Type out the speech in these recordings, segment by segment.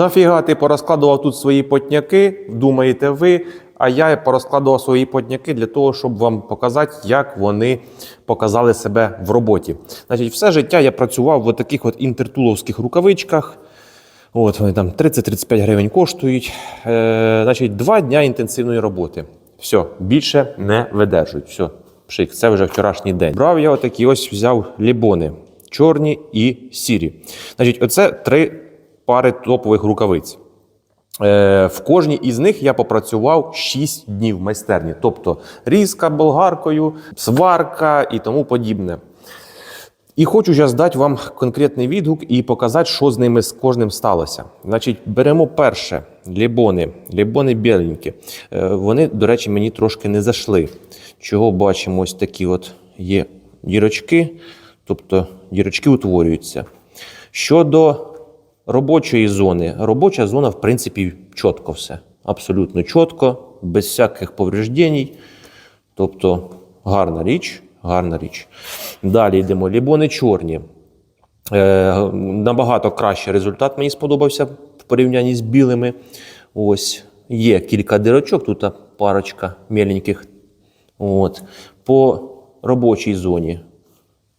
Нафіга ти порозкладував тут свої потняки, думаєте ви. А я порозкладував свої потняки для того, щоб вам показати, як вони показали себе в роботі. Значить, все життя я працював в таких от інтертуловських рукавичках. От вони там 30-35 гривень коштують. Е, значить, два дня інтенсивної роботи. Все, більше не видержують. Все, пшик, це вже вчорашній день. Брав я отакі ось взяв лібони, чорні і сірі. Значить, оце три пари топових рукавиць. Е, В кожній із них я попрацював 6 днів в майстерні, тобто різка болгаркою, сварка і тому подібне. І хочу зараз дати вам конкретний відгук і показати, що з ними з кожним сталося. Значить, беремо перше лібони, лібони біленькі. Е, Вони, до речі, мені трошки не зайшли. Чого бачимо, ось такі от є дірочки, тобто дірочки утворюються. Щодо робочої зони, робоча зона, в принципі, чітко все. Абсолютно чітко, без всяких повреждень. Тобто гарна річ, гарна річ. Далі йдемо. Лібони чорні. Е, набагато кращий результат мені сподобався в порівнянні з білими. Ось є кілька дирочок, тут парочка міленьких. От. По робочій зоні.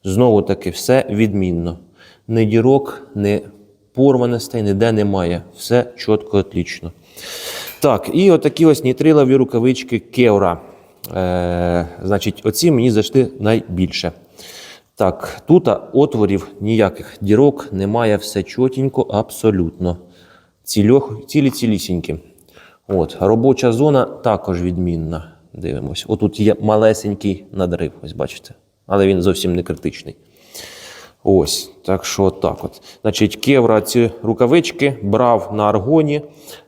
Знову таки, все відмінно. Ні дірок, ні порваностей, ніде немає. Все чітко, отлично. Так, і отакі ось нітрилові рукавички Кеура. Е, значить, оці мені зайшли найбільше. Так, тут отворів ніяких дірок немає, все чотенько, абсолютно. Цільох, цілі цілісінькі. От, робоча зона також відмінна. Дивимось. Отут є малесенький надрив, ось бачите. Але він зовсім не критичний. Ось, так що так от. Значить, кевра ці рукавички брав на аргоні.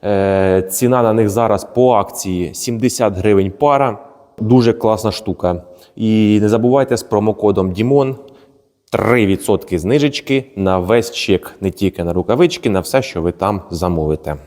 Е, ціна на них зараз по акції 70 гривень пара. Дуже класна штука. І не забувайте з промокодом Дімон 3% знижечки на весь чек, не тільки на рукавички, на все, що ви там замовите.